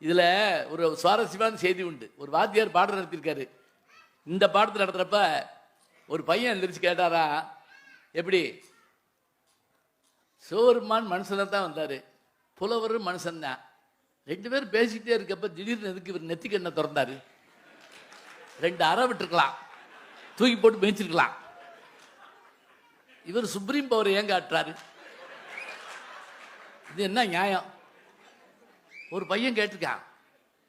இதில் ஒரு சுவாரஸ்யமான செய்தி உண்டு. ஒரு வாத்தியார் பாடம் நடத்தியிருக்காரு. இந்த பாடத்தில் நடத்துகிறப்ப ஒரு பையன் எந்திரிச்சு கேட்டாரா எப்படி? சோர்மான் மனுஷனாக தான் வந்தார். புலவர் மனுஷன்தான் ரெண்டு பேரும் பேசிக்கிட்டே இருக்கப்ப திடீர்னு எதுக்கு இவர் நெத்திக்கு என்ன திறந்தாரு? ரெண்டு அறை விட்டுருக்கலாம். தூக்கி போட்டு மேய்ச்சிருக்கலாம். இவர் சுப்ரீம் பவர் ஏன் காட்டுறாரு? இது என்ன நியாயம்? ஒரு பையன் கேட்டிருக்கான்.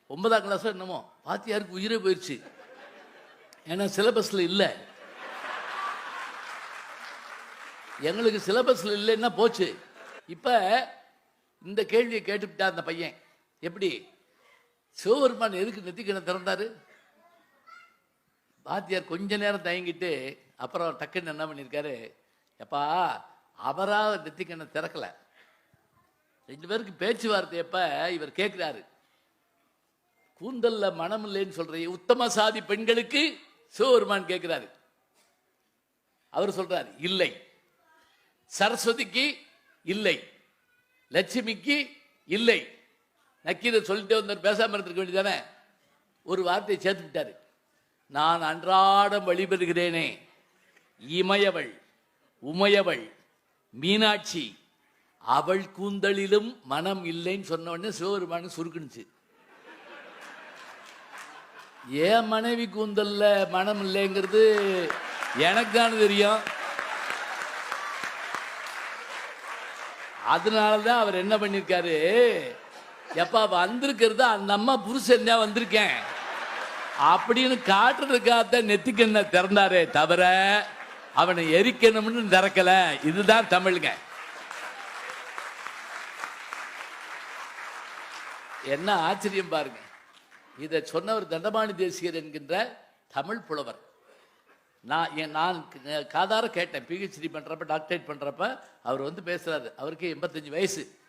ஒன்பதாம் கிளாஸ் என்னமோ? பாத்தியாருக்கு உயிரே போயிடுச்சு ஏன்னா சிலபஸ்ல இல்லை. எங்களுக்கு சிலபஸ்ல இல்லைன்னா போச்சு. இப்ப இந்த கேள்வியை கேட்டுவிட்டா அந்த பையன். எப்படி? சிவபெருமான் எதுக்கு நெத்திக்கணை திறந்தாரு? பாத்தியார் கொஞ்ச நேரம் தயங்கிட்டு அப்புறம் டக்குன்னு என்ன பண்ணியிருக்காரு எப்பா அவராக நெத்திக்கண்ணை திறக்கல. ரெண்டு பேருக்கு பேச்சுவார்த்தை எப்ப? இவர் கேட்கிறாரு கூந்தல்ல மனம் இல்லைன்னு சொல்ற உத்தம சாதி பெண்களுக்கு சிவபெருமான் கேட்கிறாரு அவர் சொல்றாரு இல்லை. சரஸ்வதிக்கு இல்லை. லட்சுமிக்கு இல்லை. நக்கீதை சொல்லிட்டே வந்தார் பேசாம இருந்திருக்க வேண்டியதானே ஒரு வார்த்தையை சேர்த்து விட்டாரு. நான் அன்றாடம் வழிபெறுகிறேனே இமயவள் உமையவள் மீனாட்சி அவள் கூந்தலிலும் மனம் இல்லைன்னு சொன்ன உடனே சிவபெருமானு சுருக்குனுச்சு. ஏன் மனைவி கூந்தல்ல மனம் இல்லைங்கிறது எனக்கு தெரியும். அதனால தான் அவர் என்ன பண்ணியிருக்காரு எப்பா வந்திருக்கிறது? அந்த அம்மா புருஷன் தான் வந்திருக்கேன். அப்படின்னு காட்டுறதுக்காகத்தான் நெத்திக்கண்ண திறந்தாரே தவிர அவனை எரிக்கணும்னு திறக்கல. இதுதான் தமிழுங்க. என்ன ஆச்சரியம் பாருங்க. இதை சொன்னவர் தண்டபாணி தேசியர் என்கின்ற தமிழ் புலவர். நான் என் நான் காதார கேட்டேன். பிஹெச்டி பண்ணுறப்ப டாக்டரேட் பண்ணுறப்ப அவர் வந்து பேசுகிறாரு அவருக்கு எண்பத்தஞ்சு வயசு.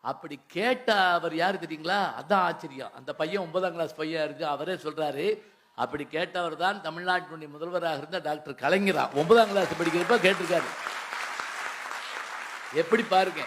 அப்படி கேட்ட அவர் யார் தெரியுங்களா? அதான் ஆச்சரியம். அந்த பையன் ஒன்பதாம் கிளாஸ் பையன் இருக்கு. அவரே சொல்கிறாரு அப்படி கேட்டவர் தான் தமிழ்நாட்டினுடைய முதல்வராக இருந்த டாக்டர் கலைஞரா. ஒன்பதாம் கிளாஸ் படிக்கிறப்ப கேட்டிருக்காரு. எப்படி பாருங்க.